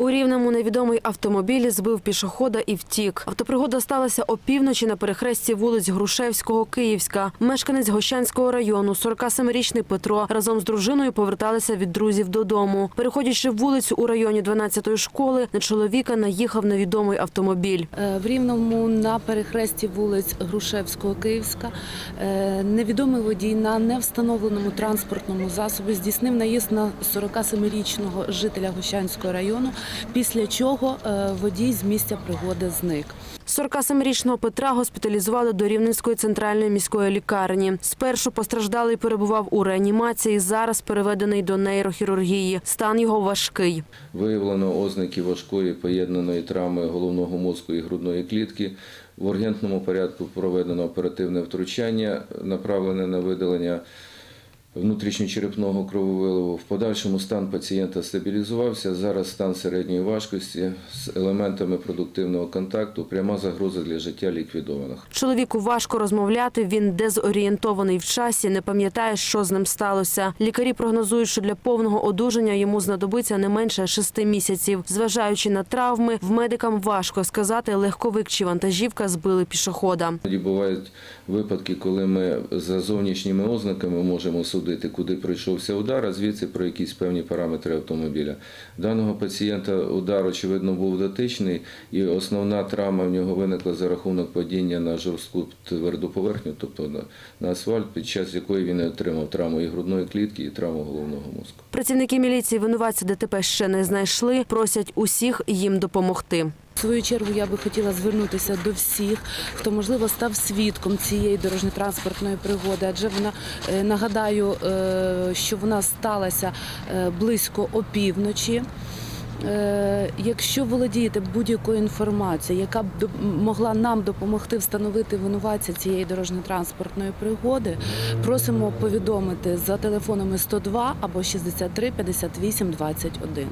У Рівному невідомий автомобіль збив пішохода і втік. Автопригода сталася опівночі на перехресті вулиць Грушевського, Київська. Мешканець Гощанського району, 47-річний Петро, разом з дружиною поверталися від друзів додому. Переходячи вулицю у районі 12-ї школи, на чоловіка наїхав невідомий автомобіль. Е, В Рівному на перехресті вулиць Грушевського, Київська е, невідомий водій на невстановленому транспортному засобі здійснив наїзд на 47-річного жителя Гощанського району, після чого е, водій з місця пригоди зник. 47-річного Петра госпіталізували до Рівненської центральної міської лікарні. Спершу постраждалий перебував у реанімації, зараз переведений до нейрохірургії. Стан його важкий. Виявлено ознаки важкої поєднаної травми головного мозку і грудної клітки. В ургентному порядку проведено оперативне втручання, направлене на видалення внутрішньочерепного крововиливу. В подальшому стан пацієнта стабілізувався. Зараз стан середньої важкості з елементами продуктивного контакту. Пряма загроза для життя ліквідованих. Чоловіку важко розмовляти. Він дезорієнтований в часі, не пам'ятає, що з ним сталося. Лікарі прогнозують, що для повного одужання йому знадобиться не менше шести місяців. Зважаючи на травми, в медикам важко сказати, легковик чи вантажівка збили пішохода. Бувають випадки, коли ми за зовнішніми ознаками можемо судити, куди прийшовся удар, а звідси про якісь певні параметри автомобіля. Даного пацієнта удар, очевидно, був дотичний, і основна травма в нього виникла за рахунок падіння на жорстку тверду поверхню, тобто на, асфальт, під час якої він отримав травму і грудної клітки, і травму головного мозку. Працівники міліції винуватця ДТП ще не знайшли. Просять усіх їм допомогти. В свою чергу я би хотіла звернутися до всіх, хто можливо став свідком цієї дорожньо-транспортної пригоди, адже вона е, нагадаю, е, що вона сталася е, близько опівночі. Якщо володієте будь-якою інформацією, яка б могла нам допомогти встановити винуватця цієї дорожньо-транспортної пригоди, просимо повідомити за телефонами 102 або 63 58 21.